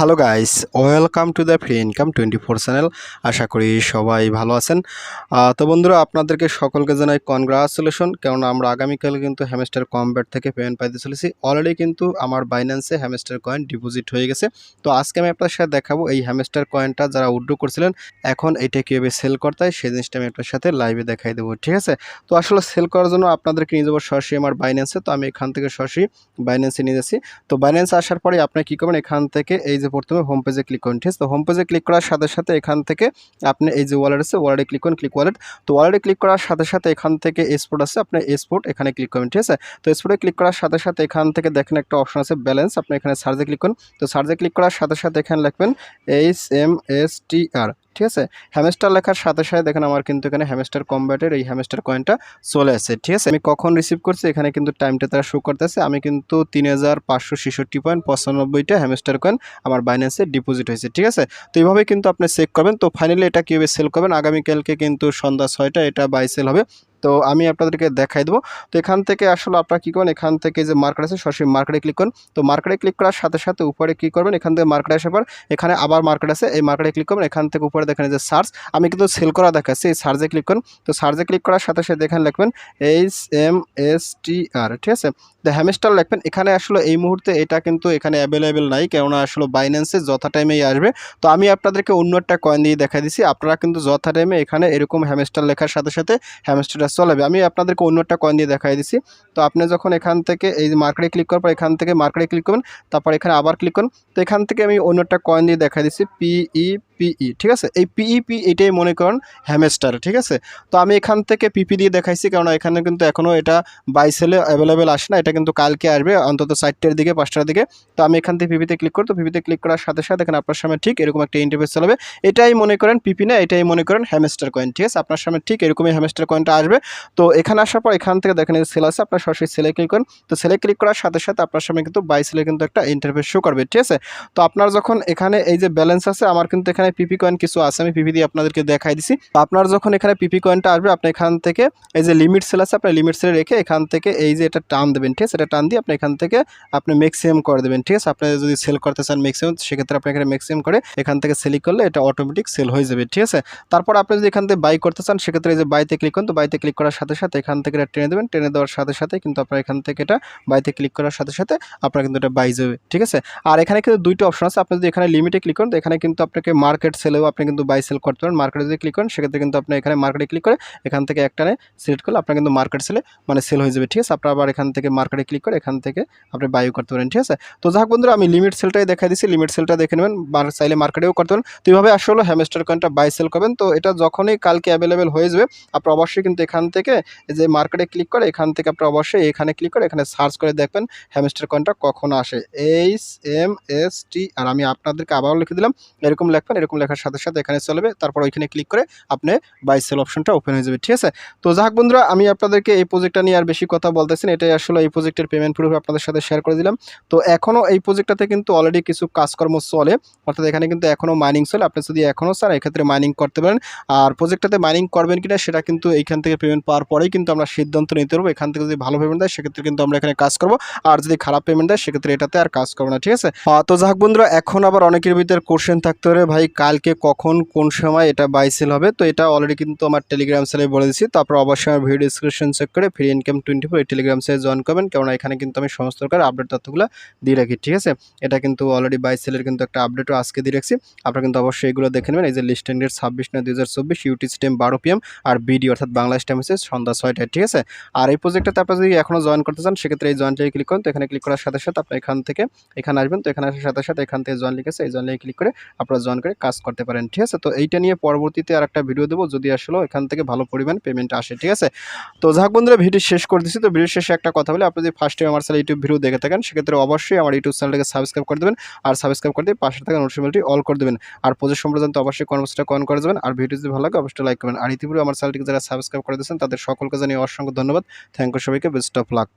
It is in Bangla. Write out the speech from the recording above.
Hello guys welcome to the free income twenty four channel আশা করি সবাই ভালো আছেন। তো বন্ধুরা, আপনাদেরকে সকলকে জানাই কনগ্রাচুলেশন কেননা আমরা আগামীকাল কিন্তু হ্যামস্টার কমব্যাট থেকে পেমেন্ট পাইতে চলেছি। অলরেডি কিন্তু আমার বাইন্যান্সে হ্যামস্টার কয়েন ডিপোজিট হয়ে গেছে। তো আজকে আমি আপনার সাথে দেখাবো এই হ্যামেস্টার কয়েনটা যারা উড্রো করছিলেন, এখন এটা কীভাবে সেল করতে হয় সেই জিনিসটা আমি আপনার সাথে লাইভে দেখাই দেবো, ঠিক আছে? তো আসলে সেল করার জন্য আপনাদেরকে নিয়ে যাব সরাসরি আমার বাইন্যান্সে তো আমি এখান থেকে সরাসরি বাইন্যান্সে নিয়ে যাচ্ছি। তো বাইন্যান্স আসার পরে আপনি কী করবেন? এখান থেকে এই যে প্রথমে হোম পেজে ক্লিক করুন, ঠিক আছে? তো হোম পেজে ক্লিক করার সাথে সাথে এখান থেকে আপনি এই যে ওয়ালেট আছে ওয়ালেটে ক্লিক করুন ক্লিক ওয়ালেট তো ওয়ালেটে ক্লিক করার সাথে সাথে এখান থেকে এসপোর্ট আছে, আপনি এসপোর্ট এখানে ক্লিক করবেন, ঠিক আছে? তো এসপোর্টে ক্লিক করার সাথে সাথে এখান থেকে দেখেন একটা অপশন আছে ব্যালেন্স আপনি এখানে সার্চে ক্লিক করুন। তো সার্চে ক্লিক করার সাথে সাথে এখানে লিখবেন H M S T R ঠিক আছে? হ্যামেস্টার লেখার সাথে সাথে দেখেন আমার কিন্তু এখানে হ্যামেস্টার কম্ব্যাটের এই হ্যামেস্টার কয়েনটা চলে আসে ঠিক আছে? আমি কখন রিসিভ করছি? এখানে কিন্তু টাইমটা তারা শো করতেছে। আমি কিন্তু তিন হাজার পাঁচশো ছেষট্টি পয়েন্ট পঁচানব্বইটা হ্যামেস্টার কয়েন আমার বাইন্যান্সে ডিপোজিট হয়েছে, ঠিক আছে? তো এইভাবে কিন্তু আপনি চেক করবেন। তো ফাইনালি এটা কীভাবে সেল করবেন? আগামীকালকে কিন্তু সন্ধ্যা ছয়টা, এটা বাই সেল হবে। তো আমি আপনাদেরকে দেখাই দেবো। তো এখান থেকে আসলে আপনারা কী করবেন? এখান থেকে যে মার্কেট আছে, সরাসরি মার্কেটে ক্লিক করুন। তো মার্কেটে ক্লিক করার সাথে সাথে উপরে কী করবেন? এখান থেকে মার্কেটে আসার পর এখানে আবার মার্কেট আছে। এই মার্কেটে ক্লিক করবেন। এখান থেকে উপরে দেখেন যে সার্চ আমি কিন্তু সেল করা দেখাচ্ছি। এই সার্চে ক্লিক করুন। তো সার্চে ক্লিক করার সাথে সাথে এখানে লিখবেন H M S T R ঠিক আছে? তো হ্যামস্টার লিখবেন। এখানে আসলে এই মুহূর্তে এটা কিন্তু এখানে অ্যাভেলেবেল নাই, কেননা আসলে বাইন্যান্সে যথা টাইমেই আসবে। তো আমি আপনাদেরকে অন্য একটা কয়েন দিয়ে দেখা দিছি আপনারা কিন্তু যথা টাইমে এখানে এরকম হ্যামস্টার লেখার সাথে সাথে হ্যামস্টারটা চলাবে। আমি আপনাদেরকে অন্য একটা কয়েন দিয়ে দেখাই দিছি। তো আপনি যখন এখান থেকে এই মার্কেটে ক্লিক করার পর এখান থেকে মার্কেটে ক্লিক করবেন, তারপর এখানে আবার ক্লিক করুন। তো এখান থেকে আমি অন্য একটা কয়েন দিয়ে দেখা দিচ্ছি পিই পিই ঠিক আছে? এই পিইপি এটাই মনে করেন হ্যামেস্টার ঠিক আছে? তো আমি এখান থেকে পিপি দিয়ে দেখাইছি কারণ এখানে কিন্তু এখনও এটা বাইসেলে অ্যাভেলেবেল আসে না, এটা কিন্তু কালকে আসবে, অন্তত চারটের দিকে, পাঁচটার দিকে। তো আমি এখান থেকে পিপিতে ক্লিক করি তো পিপিতে ক্লিক করার সাথে সাথে এখানে আপনার সামনে ঠিক এরকম একটা ইন্টারফেস চালাবে এটাই মনে করেন পিপি না, এটাই মনে করেন হ্যামেস্টার কয়েন ঠিক আছে? আপনার সামনে ঠিক এরকমই হ্যামেস্টার কয়েনটা আসবে। তো এখানে আসার পর এখান থেকে দেখেন সেল আছে, আপনার সরাসরি সেলে ক্লিক করেন। তো সেলে ক্লিক করার সাথে সাথে আপনার সামনে কিন্তু বাই সেলে কিন্তু একটা ইন্টারফেস শো করবে, ঠিক আছে? তো আপনার যখন এখানে এই যে ব্যালেন্স আছে, আমার কিন্তু এখানে পিপি কয়েন কিছু আছে, আমি পিপি দিয়ে আপনাদেরকে দেখাই দিছি। তো আপনার যখন এখানে পিপি কয়েনটা আসবে, আপনি এখান থেকে এই যে লিমিট সেল আছে, আপনি লিমিট সেলে রেখে এখান থেকে এই যে এটা টান দেবেন, ঠিক আছে? এটা টান দিয়ে আপনি এখান থেকে আপনি ম্যাক্সিমাম করে দেবেন, ঠিক আছে? আপনি যদি সেল করতে চান ম্যাক্সিমাম সেক্ষেত্রে আপনি এখানে ম্যাক্সিমাম করে এখান থেকে সেলিং করলে এটা অটোমেটিক সেল হয়ে যাবে, ঠিক আছে? তারপর আপনি যদি এখান থেকে বাই করতে চান, সেক্ষেত্রে এই যে বাইতে ক্লিক করুন, তো বাইতে ক্লিক করার সাথে সাথে এখান থেকে এটা টেনে দেবেন। টেনে দেওয়ার সাথে সাথে কিন্তু আপনার এখান থেকে এটা বাইতে ক্লিক করার সাথে সাথে আপনার কিন্তু এটা বাই যাবে, ঠিক আছে? আর এখানে কিন্তু দুইটা অপশন আছে, আপনি যদি এখানে লিমিটে ক্লিক করেন, তো এখানে কিন্তু আপনাকে মার্কেট সেলেও আপনি কিন্তু বাই সেল করতে পারেন। মার্কেটে যদি ক্লিক করেন, সেক্ষেত্রে কিন্তু আপনি এখানে মার্কেটে ক্লিক করে এখান থেকে একটানে সিলেক্ট করলে আপনার কিন্তু মার্কেট সেলে মানে সেল হয়ে যাবে, ঠিক আছে? আপনার আবার এখান থেকে মার্কেটে ক্লিক করে এখান থেকে আপনি বাইও করতে পারেন, ঠিক আছে? তো যাক বন্ধুরা, আমি লিমিট সেলটাই দেখাই দিচ্ছি লিমিট সেলটা দেখে নেবেন চাইলে মার্কেটেও করতে পারেন। তো এইভাবে আসলে হ্যামস্টার কয়েনটা বাই সেল করবেন। তো এটা যখনই কালকে অ্যাভেলেবেল হয়ে যাবে আপনি অবশ্যই কিন্তু এখান থেকে যে মার্কেটে ক্লিক করে এখান থেকে আপনি অবশ্যই এখানে ক্লিক করে এখানে সার্চ করে দেখবেন হ্যামস্টার কয়েনটা কখন আসে। H M S T R আমি আপনাদেরকে আবারও লিখে দিলাম, এরকম লেখবেন, এরকম লেখার সাথে সাথে এখানে চলবে, তারপর ওইখানে ক্লিক করে আপনি বাই সেল অপশনটা ওপেন হয়ে যাবে, ঠিক আছে? তো যাক বন্ধুরা, আমি আপনাদেরকে এই প্রজেক্টটা নিয়ে আর বেশি কথা বলতেছি না, এটাই আসলে এই প্রজেক্টের পেমেন্ট প্রুফ আপনাদের সাথে শেয়ার করে দিলাম। তো এখনও এই প্রজেক্টটাতে কিন্তু অলরেডি কিছু কাজকর্ম চলে, অর্থাৎ এখানে কিন্তু এখনও মাইনিং চলে। আপনি যদি এখনও স্যার এক্ষেত্রে মাইনিং করতে পারেন। আর প্রজেক্টটাতে মাইনিং করবেন কিনা, সেটা কিন্তু এইখান থেকে পেমেন্ট পাওয়ার পরেই কিন্তু আমরা সিদ্ধান্ত নিতে পারব। এখান থেকে যদি ভালো পেমেন্ট দেয়, সেক্ষেত্রে কিন্তু আমরা এখানে কাজ করব। আর যদি খারাপ পেমেন্ট দেয়, সেক্ষেত্রে এটাতে আর কাজ করব না, ঠিক আছে? তো যাক বন্ধুরা, এখন আবার অনেকের ভিতরে কোশ্চেন থাকতে পারে, ভাই কালকে কখন, কোন সময় এটা বাই সেল হবে, তো এটা অলরেডি কিন্তু আমার টেলিগ্রাম সেলে বলে দিচ্ছি তারপর অবশ্যই আমার ভিডিও ডিসক্রিপশন চেক করে free income twenty four Telegram সেলে জয়েন করবেন, কেননা এখানে কিন্তু আমি সমস্ত প্রকার আপডেট তথ্যগুলো দিয়ে রাখি, ঠিক আছে? এটা কিন্তু অলরেডি বাই সেলের কিন্তু একটা আপডেটও আজকে দিয়ে রাখছি। আপনারা কিন্তু অবশ্যই এগুলো দেখে নেবেন। এই যে লিস্টেন ডেট ছাব্বিশ নয়, দুই হাজার চব্বিশ ইউটিস টাইম বারো পিএম আর বিডি অর্থাৎ বাংলাদেশ টাইম হচ্ছে সন্ধ্যা ছয়টায়, ঠিক আছে? আর এই প্রজেক্টটাতে আপনারা যদি এখনও জয়েন করতে চান, সেক্ষেত্রে এই জয়েন্টে ক্লিক করুন। তো এখানে ক্লিক করার সাথে সাথে আপনি এখান থেকে, এখানে আসবেন। তো এখানে আসার সাথে সাথে এখান থেকে জয়েন লিখেছে এই জয়েন লিখে ক্লিক করে আপনারা জয়েন করে কাজ করতে পারেন, ঠিক আছে? তো এইটা নিয়ে পরবর্তীতে আর একটা ভিডিও দেবো। যদি আসলে এখান থেকে ভালো পরিমাণ পেমেন্ট আসে, ঠিক আছে? তো যাক বন্ধুরা ভিডিও শেষ করে দিচ্ছি তো ভিডিও শেষে একটা কথা বলি। আপনি যদি ফার্স্ট টাইম আমার চ্যানেল ইউটিউব ভিডিও দেখে থাকেন, সেক্ষেত্রে অবশ্যই আমার ইউটিউব চ্যানেলটাকে সাবস্ক্রাইব করে দেবেন আর সাবস্ক্রাইব করে দিয়ে পাশে থাকা নোটিফিকেশনটি অল করে দেবেন। আর প্রজেক্ট সম্পর্কে অবশ্যই কনভার্সটা কন করে দেবেন আর ভিডিও যদি ভালো লাগে, অবশ্যই লাইক করবেন। আর ইতিপূর্বে আমার চ্যানেলটিকে যারা সাবস্ক্রাইব করে দিয়েছেন, তাদের সকলকে জানিয়ে অসংখ্য ধন্যবাদ। থ্যাংক ইউ সবাইকে বেস্ট অফ লাক